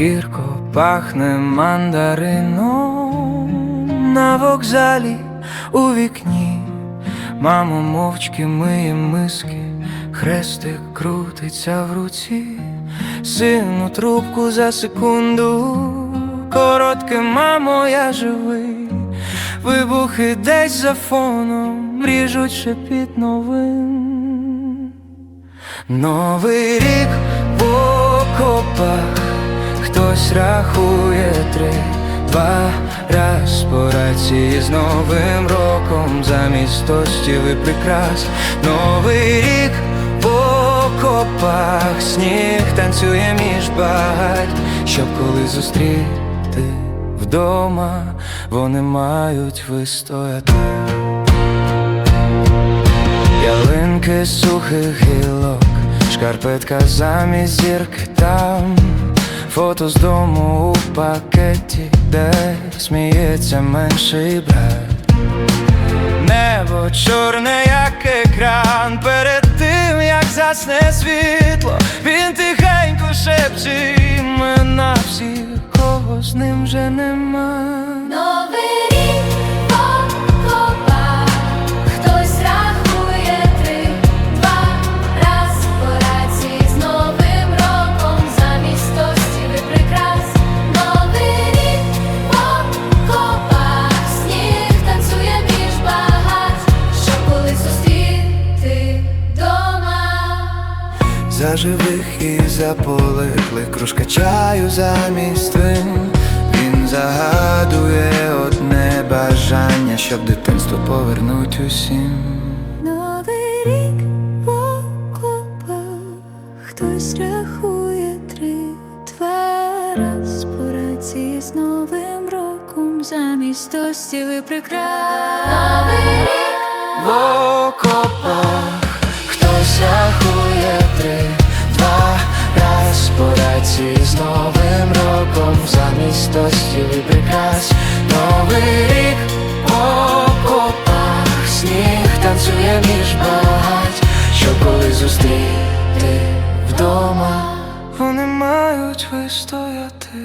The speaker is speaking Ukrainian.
гірко пахне мандарином. На вокзалі у вікні. Мамо мовчки миє миски, хрестик крутиться в руці, сину трубку за секунду, коротке, мамо, я живий, вибухи десь за фоном, ріжуть шепіт новин. Новий рік в окопах, хтось рахує три, два раз по рації з Новим роком замість тостів і прикрас. Новий рік в окопах, сніг танцює між багать, щоб коли зустріти вдома, вони мають вистояти. Ялинки сухих гілок, шкарпетка замість зірки там, фото з дому у пакеті, де сміється менший брат. Небо чорне, як екран, перед тим, як засне світло, він тихенько шепче імена всіх, кого з ним вже нема. Новий За живих і за полеглих. Кружка чаю замість вин Він загадує одне бажання, щоб дитинство повернуть усім. Новий рік в окопах, хтось рахує три, два раз по з Новим роком замість тостів і прикрас. Новий рік В окопах по з Новим роком замість тостів і прикрас. Новий рік по окопах сніг танцює між багать, щоб коли зустріти вдома, вони мають вистояти.